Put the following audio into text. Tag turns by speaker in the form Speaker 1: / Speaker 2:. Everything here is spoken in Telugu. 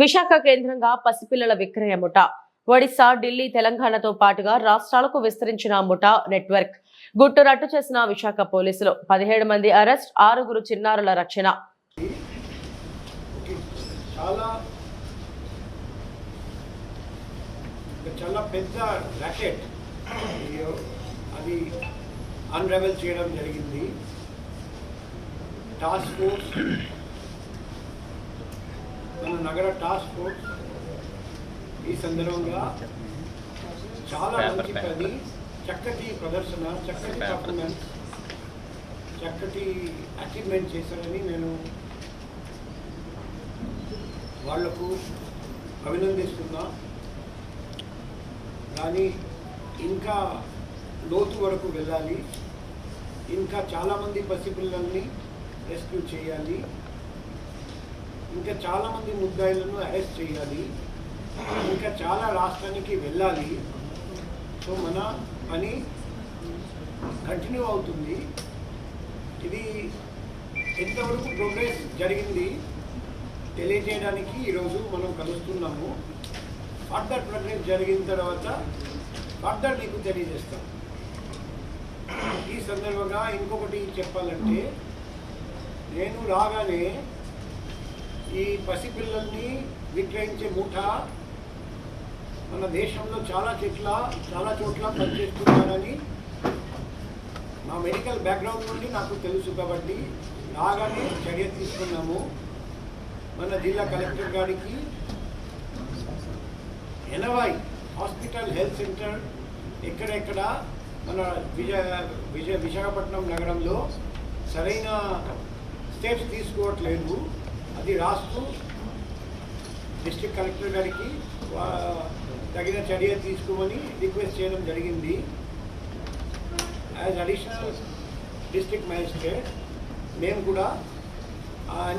Speaker 1: విశాఖ కేంద్రంగా పసిపిల్లల విక్రయ ముఠ. ఒడిశా ఢిల్లీ తెలంగాణతో పాటుగా రాష్ట్రాలకు విస్తరించిన ముఠా నెట్వర్క్. గుట్టు రట్టు చేసిన విశాఖ పోలీసులు. పదిహేడు మంది అరెస్ట్ ఆరుగురు చిన్నారుల రక్షణ.
Speaker 2: చాలా పెద్ద ర్యాకెట్ అది అన్రెవెల్ చేయడం జరిగింది. టాస్క్ ఫోర్స్ నగర టాస్క్ ఫోర్స్ ఈ సందర్భంగా చాలా మంచి పని చక్కటి ప్రదర్శన చక్కటి పర్ఫార్మెన్స్ చక్కటి అచీవ్మెంట్ చేశారని నేను వాళ్ళకు అభినందిస్తున్నా. కానీ ఇంకా లోతు వరకు వెళ్ళాలి. ఇంకా చాలామంది పసిపిల్లల్ని రెస్క్యూ చేయాలి. ఇంకా చాలామంది ముద్దాయిలను అరెస్ట్ చేయాలి. ఇంకా చాలా రాష్ట్రానికి వెళ్ళాలి. సో మన పని కంటిన్యూ అవుతుంది. ఇది ఎంతవరకు ప్రోగ్రెస్ జరిగింది తెలియజేయడానికి ఈరోజు మనం కలుస్తున్నాము. ఫర్దర్ ప్రోగ్రెస్ జరిగిన తర్వాత ఫర్దర్ మీకు తెలియజేస్తాం. ఈ సందర్భంగా ఇంకొకటి చెప్పాలంటే నేను రాగానే ఈ పసిపిల్లల్ని విక్రయించే ముఠ మన దేశంలో చాలా చెట్ల చాలా చోట్ల పనిచేస్తున్నారని నా మెడికల్ బ్యాక్గ్రౌండ్ నుండి నాకు తెలుసు కాబట్టి రాగానే చర్య తీసుకున్నాము. మన జిల్లా కలెక్టర్ గారికి ఎనభై హాస్పిటల్ హెల్త్ సెంటర్ ఎక్కడెక్కడ మన విజయ విజయ విశాఖపట్నం నగరంలో సరైన స్టెప్స్ తీసుకోవట్లేదు. అది రాస్తూ డిస్ట్రిక్ట్ కలెక్టర్ గారికి తగిన చర్య తీసుకోమని రిక్వెస్ట్ చేయడం జరిగింది. యాజ్ అడిషనల్ డిస్ట్రిక్ట్ మ్యాజిస్ట్రేట్ మేము కూడా ఆ అన్ని